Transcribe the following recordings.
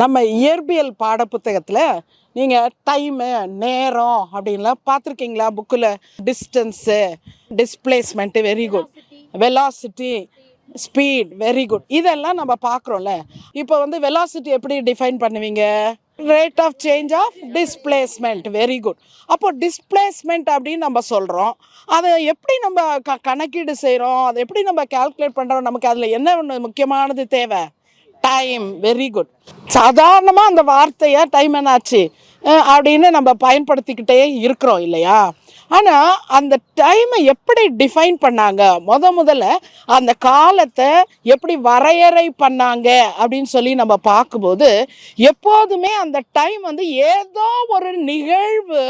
நம்ம இயற்பியல் பாடப்புத்தகத்தில் நீங்கள் டைமு நேரம் அப்படின்லாம் பார்த்துருக்கீங்களா? புக்கில் distance displacement very good velocity speed very good இதெல்லாம் நம்ம பார்க்குறோம்ல. இப்போ வந்து வெலாசிட்டி எப்படி டிஃபைன் பண்ணுவீங்க? Rate of change of displacement very good அப்போ டிஸ்பிளேஸ்மெண்ட் அப்படின்னு நம்ம சொல்கிறோம் அதை எப்படி நம்ம க கணக்கீடு செய்கிறோம் அதை எப்படி நம்ம கால்குலேட் பண்ணுறோம் நமக்கு அதில் என்ன ஒன்று முக்கியமானது தேவை? டைம் வெரி குட் சாதாரணமாக அந்த வார்த்தையை டைம் என்னாச்சு? அப்படின்னு நம்ம பயன்படுத்திக்கிட்டே இருக்கிறோம் இல்லையா? ஆனால் அந்த டைமை எப்படி டிஃபைன் பண்ணாங்க? முத முதல்ல அந்த காலத்தை எப்படி வரையறை பண்ணாங்க? அப்படின்னு சொல்லி நம்ம பார்க்கும்போது எப்போதுமே அந்த டைம் வந்து ஏதோ ஒரு நிகழ்வு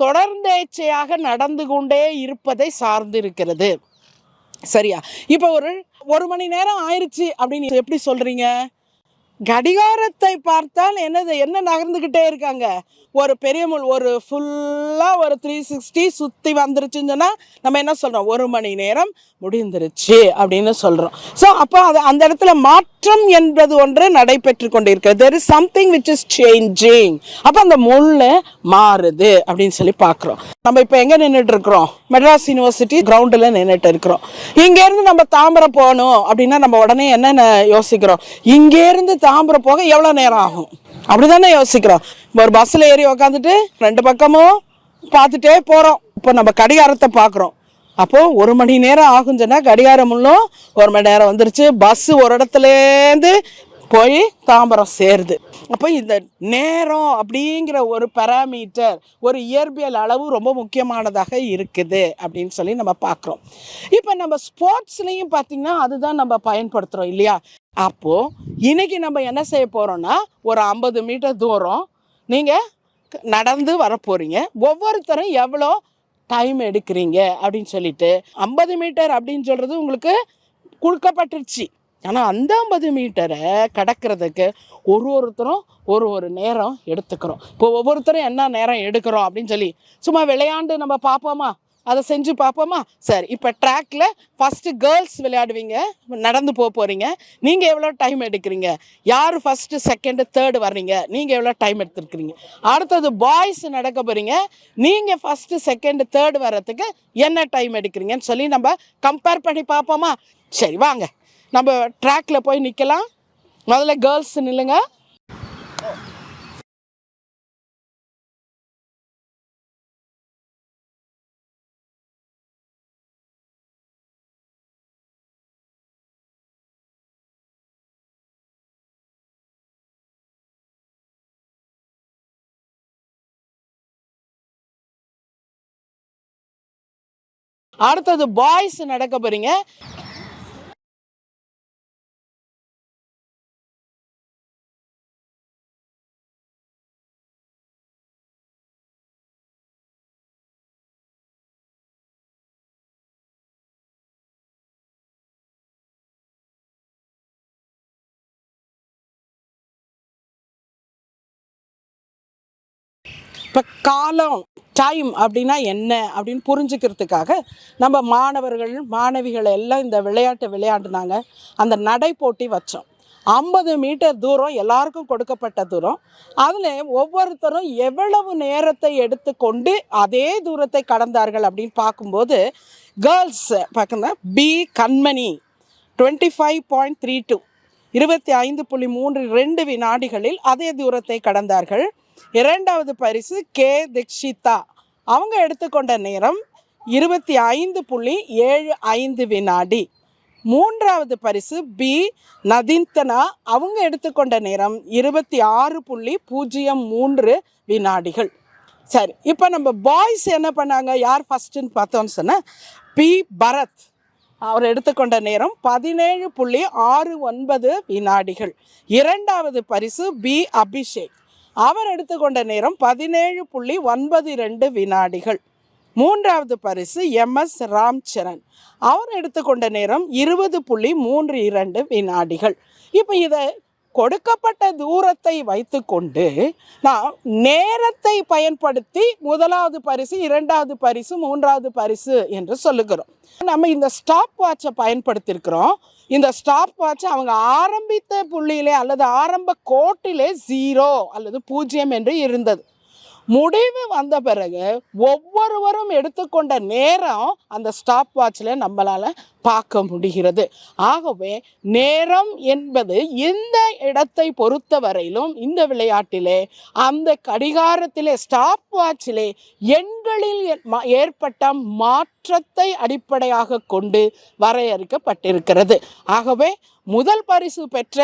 தொடர்ந்தேச்சையாக நடந்து கொண்டே இருப்பதை சார்ந்து இருக்கிறது சரியா? இப்போ ஒரு ஒரு மணி நேரம் ஆயிடுச்சு அப்படின்னு எப்படி சொல்கிறீங்க கடிகாரத்தை பார்த்தால் என்னது என்ன நகர்ந்துக்கிட்டே இருக்காங்க? ஒரு பெரிய முள் ஒரு ஃபுல்லாக ஒரு த்ரீ சிக்ஸ்டி சுற்றி வந்துருச்சுன்னு சொன்னால் நம்ம என்ன சொல்கிறோம் ஒரு மணி நேரம் முடிந்துருச்சு அப்படின்னு சொல்கிறோம் ஸோ அப்போ அது அந்த இடத்துல மாற்றம் என்பது ஒன்று நடைபெற்று கொண்டிருக்கிறது. There is something which is changing அப்போ அந்த முள் மாறுது அப்படின்னு சொல்லி பார்க்குறோம். நம்ம இப்போ எங்கே நின்றுட்டு இருக்கிறோம்? மெட்ராஸ் யூனிவர்சிட்டி கிரவுண்டில் நின்றுட்டு இருக்கிறோம். இங்கேருந்து நம்ம தாம்பரம் போகணும் அப்படின்னா நம்ம உடனே என்னென்ன யோசிக்கிறோம்? இங்கேருந்து தாம்பரம் போக எவ்வளோ நேரம் ஆகும்? அப்படி தானே யோசிக்கிறோம். இப்போ ஒரு பஸ்ஸில் ஏறி உக்காந்துட்டு ரெண்டு பக்கமும் பார்த்துட்டே போகிறோம் இப்போ நம்ம கடிகாரத்தை பார்க்குறோம். அப்போது ஒரு மணி நேரம் ஆகும் சொன்னால் கடிகாரம் இன்னும் ஒரு மணி நேரம் வந்துருச்சு. பஸ்ஸு ஒரு இடத்துலேருந்து போய் தாம்பரம் சேருது. அப்போ இந்த நேரம் அப்படிங்கிற ஒரு பராமீட்டர் ஒரு இயற்பியல் அளவு ரொம்ப முக்கியமானதாக இருக்குது அப்படின்னு சொல்லி நம்ம பார்க்குறோம். இப்போ நம்ம ஸ்போர்ட்ஸ்லேயும் பார்த்திங்கன்னா அதுதான் நம்ம பயன்படுத்துகிறோம் இல்லையா? அப்போது இன்றைக்கி நம்ம என்ன செய்ய போகிறோம்னா ஒரு ஐம்பது மீட்டர் தூரம் நீங்கள் நடந்து வர போகிறீங்க ஒவ்வொருத்தரும் எவ்வளோ டைம் எடுக்கிறீங்க அப்படின்னு சொல்லிட்டு ஐம்பது மீட்டர் அப்படின்னு சொல்கிறது உங்களுக்கு கொடுக்கப்பட்டுருச்சு. ஆனால் அந்த ஐம்பது மீட்டரை கடக்கிறதுக்கு ஒரு ஒருத்தரும் ஒரு ஒரு நேரம் எடுத்துக்கிறோம். இப்போ ஒவ்வொருத்தரும் என்ன நேரம் எடுக்கிறோம் அப்படின்னு சொல்லி சும்மா விளையாண்டு நம்ம பார்ப்போமா? அதை செஞ்சு பார்ப்போமா? சரி இப்போ ட்ராக்ல ஃபஸ்ட்டு கேர்ள்ஸ் விளையாடுவீங்க நடந்து போக போகிறீங்க நீங்கள் எவ்வளோ டைம் எடுக்கிறீங்க? யார் ஃபஸ்ட்டு செகண்டு தேர்டு வர்றீங்க? நீங்கள் எவ்வளோ டைம் எடுத்துருக்கிறீங்க? அடுத்தது பாய்ஸ் நடக்க போகிறீங்க நீங்கள் ஃபஸ்ட்டு செகண்டு தேர்டு வர்றதுக்கு என்ன டைம் எடுக்கிறீங்கன்னு சொல்லி நம்ம கம்பேர் பண்ணி பார்ப்போமா? சரி வாங்க. நம்ம ட்ராக்ல போய் நிற்கலாம் முதல்ல கேர்ள்ஸ் நில்லுங்க. அடுத்தது பாய்ஸ் நடக்க போறீங்க. இப்போ காலம் டைம் அப்படின்னா என்ன அப்படின்னு புரிஞ்சுக்கிறதுக்காக நம்ம மாணவர்கள் மாணவிகள் எல்லாம் இந்த விளையாட்டு விளையாண்டுனாங்க. அந்த நடை போட்டி வச்சோம். ஐம்பது மீட்டர் தூரம் எல்லாருக்கும் கொடுக்கப்பட்ட தூரம். அதில் ஒவ்வொருத்தரும் எவ்வளவு நேரத்தை எடுத்துக்கொண்டு அதே தூரத்தை கடந்தார்கள் அப்படின்னு பார்க்கும்போது கேர்ள்ஸ் பார்க்கணும் B Kanmani twenty five point three two இருபத்தி ஐந்து புள்ளி மூன்று ரெண்டு வினாடிகளில் அதே தூரத்தை கடந்தார்கள். இரண்டாவது பரிசு கே. தீக்ஷிதா அவங்க எடுத்துக்கொண்ட நேரம் இருபத்தி ஐந்து புள்ளி ஏழு ஐந்து வினாடி. மூன்றாவது பரிசு பி. நதிந்தனா. அவங்க எடுத்துக்கொண்ட நேரம் இருபத்தி ஆறு புள்ளி பூஜ்ஜியம் மூன்று வினாடிகள். சரி இப்போ நம்ம பாய்ஸ் என்ன பண்ணாங்க? யார் ஃபஸ்ட்டுன்னு பார்த்தோம்னு சொன்னால் பி. பரத். அவர் எடுத்துக்கொண்ட நேரம் பதினேழு புள்ளி ஆறு ஒன்பது வினாடிகள். இரண்டாவது பரிசு பி. அபிஷேக். அவர் எடுத்துக்கொண்ட நேரம் பதினேழு புள்ளி ஒன்பது ரெண்டு வினாடிகள். மூன்றாவது பரிசு எம். எஸ். ராம்சரண். அவர் எடுத்துக்கொண்ட நேரம் இருபது புள்ளி மூன்று இரண்டு வினாடிகள். இப்போ இதை கொடுக்கப்பட்ட தூரத்தை வைத்துக்கொண்டு நான் நேரத்தை பயன்படுத்தி முதலாவது பரிசு இரண்டாவது பரிசு மூன்றாவது பரிசு என்று சொல்லுகிறோம். நம்ம இந்த ஸ்டாப் வாட்சை பயன்படுத்தியிருக்கிறோம் இந்த ஸ்டாப் வாட்ச் அவங்க ஆரம்பித்த புள்ளியிலே அல்லது ஆரம்ப கோட்டிலே ஜீரோ அல்லது பூஜ்ஜியம் என்று இருந்தது. முடிவு வந்த பிறகு ஒவ்வொருவரும் எடுத்துக்கொண்ட நேரம் அந்த ஸ்டாப் வாட்சில் நம்மளால் பார்க்க முடிகிறது. ஆகவே நேரம் என்பது இந்த இடத்தை பொறுத்தவரையிலும் இந்த விளையாட்டிலே அந்த கடிகாரத்திலே ஸ்டாப் வாட்சிலே எண்களில் ஏற்பட்ட மாற்ற மாற்றத்தை அடிப்படையாக கொண்டு வரையறுக்கப்பட்டிருக்கிறது. ஆகவே முதல் பரிசு பெற்ற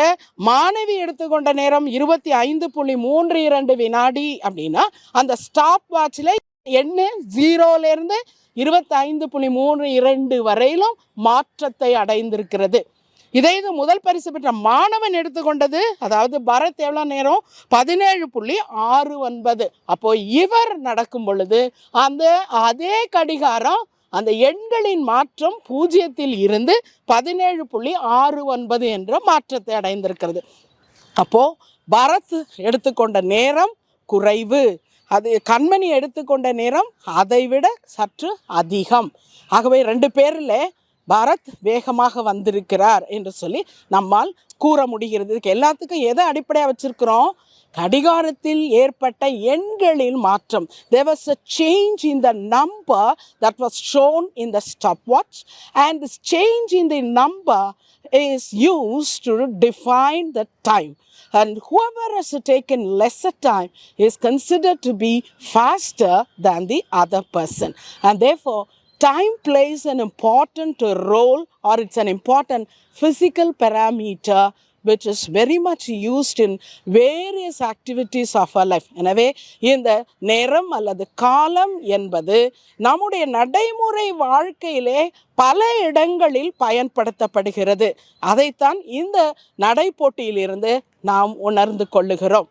மாணவி எடுத்துக்கொண்ட நேரம் இருபத்தி ஐந்து புள்ளி மூன்று இரண்டு வினாடி அப்படின்னா அந்த ஸ்டாப் வாட்சில் எண்ணு ஜீரோலேருந்து இருபத்தி ஐந்து புள்ளி மூணு இரண்டு வரையிலும் மாற்றத்தை அடைந்திருக்கிறது. இதே இது முதல் பரிசு பெற்ற மாணவன் எடுத்துக்கொண்டது அதாவது பரத் எவ்வளோ நேரம்? பதினேழு புள்ளி ஆறு ஒன்பது. அப்போது இவர் நடக்கும் பொழுது அந்த அதே கடிகாரம் அந்த எண்களின் மாற்றம் பூஜ்ஜியத்தில் இருந்து பதினேழு புள்ளி ஆறு ஒன்பது என்ற மாற்றத்தை அடைந்திருக்கிறது. அப்போது பரத் எடுத்துக்கொண்ட நேரம் குறைவு. அது கண்மணி எடுத்துக்கொண்ட நேரம் அதைவிட சற்று அதிகம். ஆகவே ரெண்டு பேரில் பரத் வேகமாக வந்திருக்கிறார் என்று சொல்லி நம்மால் கூற முடிகிறது. இதுக்கு எல்லாத்துக்கும் எதை அடிப்படையாக வச்சுருக்கிறோம்? கடிகாரத்தில் ஏற்பட்ட எண்களின் மாற்றம் there was a change in the number that was shown in the stopwatch and this change in the number is used to define the time and whoever has taken lesser time is considered to be faster than the other person and therefore time plays an important role or it's an important physical parameter which is very much used in various activities of a life எனவே இந்த நேரம் அல்லது காலம் என்பது நம்முடைய நடைமுறை வாழ்க்கையிலே பல இடங்களில் பயன்படுத்தப்படுகிறது. அதைத்தான் இந்த நடைப்போட்டியிலிருந்து நாம் உணர்ந்து கொள்ளுகிறோம்.